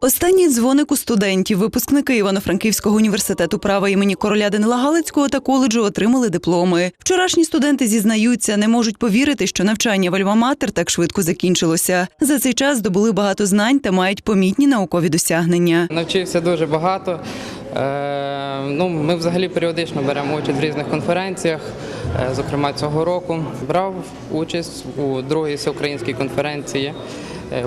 Останній дзвоник у студентів, випускники Івано-Франківського університету права імені короля Данила Галицького та коледжу отримали дипломи. Вчорашні студенти зізнаються, не можуть повірити, що навчання в Альма-Матер так швидко закінчилося. За цей час здобули багато знань та мають помітні наукові досягнення. Навчився дуже багато. Е, ну, ми взагалі періодично беремо участь в різних конференціях. Е, Зокрема, цього року брав участь у другій всеукраїнській конференції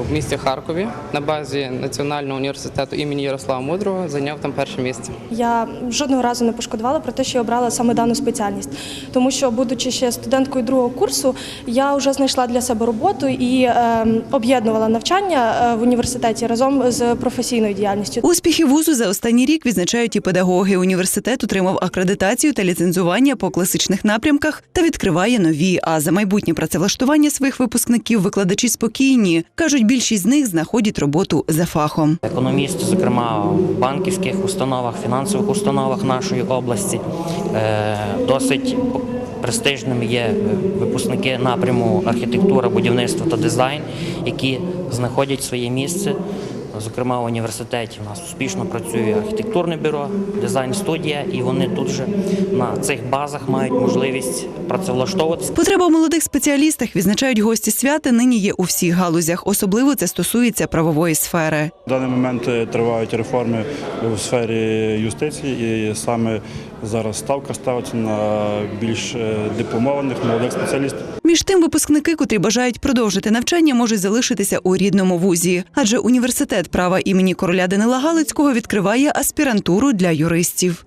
в місті Харкові на базі Національного університету імені Ярослава Мудрого. Зайняв там перше місце. Я жодного разу не пошкодувала про те, що я обрала саме дану спеціальність, тому що, будучи ще студенткою другого курсу, я вже знайшла для себе роботу і е, об'єднувала навчання е, в університеті разом з професійною діяльністю. Успіхи вузу за останній рік відзначають і педагоги. Університет отримав акредитацію та ліцензування по класичних напрямках та відкриває нові. А за майбутнє працевлаштування своїх випускників викладачі спокійні. кажуть, більшість з них знаходять роботу за фахом. Економісти, зокрема в банківських установах, фінансових установах нашої області, Е, досить престижними є випускники напряму архітектура, будівництво та дизайн, які знаходять своє місце. Зокрема, в університеті у нас успішно працює архітектурне бюро, дизайн-студія, і вони тут же на цих базах мають можливість працевлаштовуватися. Потреба в молодих спеціалістах відзначають гості свята. Нині є у всіх галузях. Особливо це стосується правової сфери. В даний момент е, тривають реформи у сфері юстиції, і саме зараз ставка ставиться на більш е, дипломованих молодих спеціалістів. Між тим, випускники, котрі бажають продовжити навчання, можуть залишитися у рідному вузі, адже університет права імені короля Данила Галицького відкриває аспірантуру для юристів.